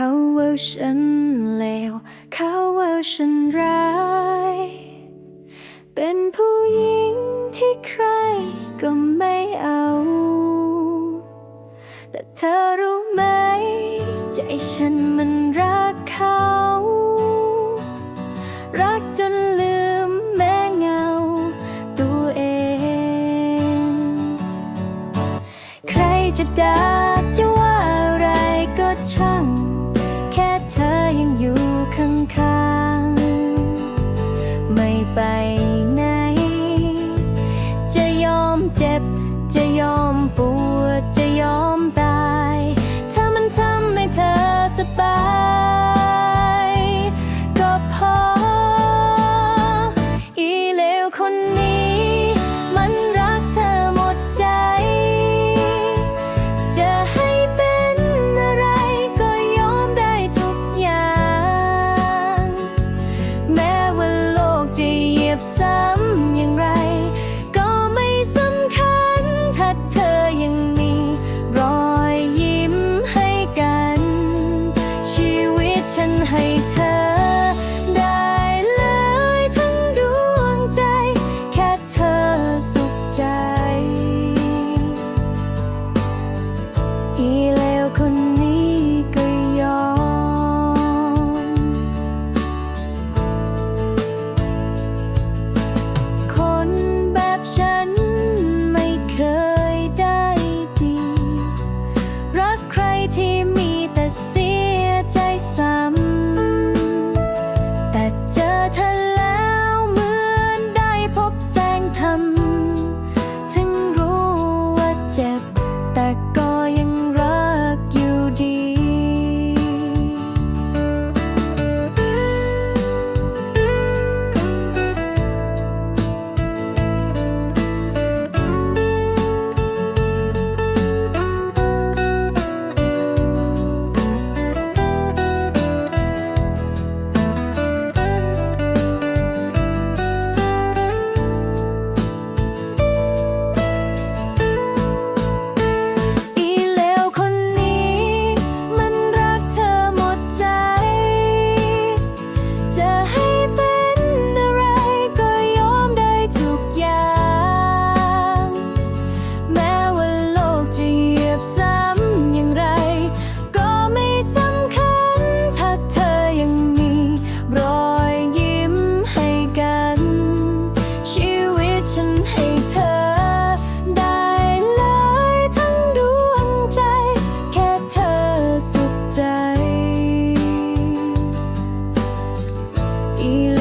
เขาว่าฉันเลว เขาว่าฉันร้าย เป็นผู้หญิงที่ใครก็ไม่เอา แต่เธอรู้ไหม ใจฉันมันรักเขา รักจนลืมแม้เงาตัวเอง ใครจะด่าจะว่าอะไรก็ช่าง ให้เธอ y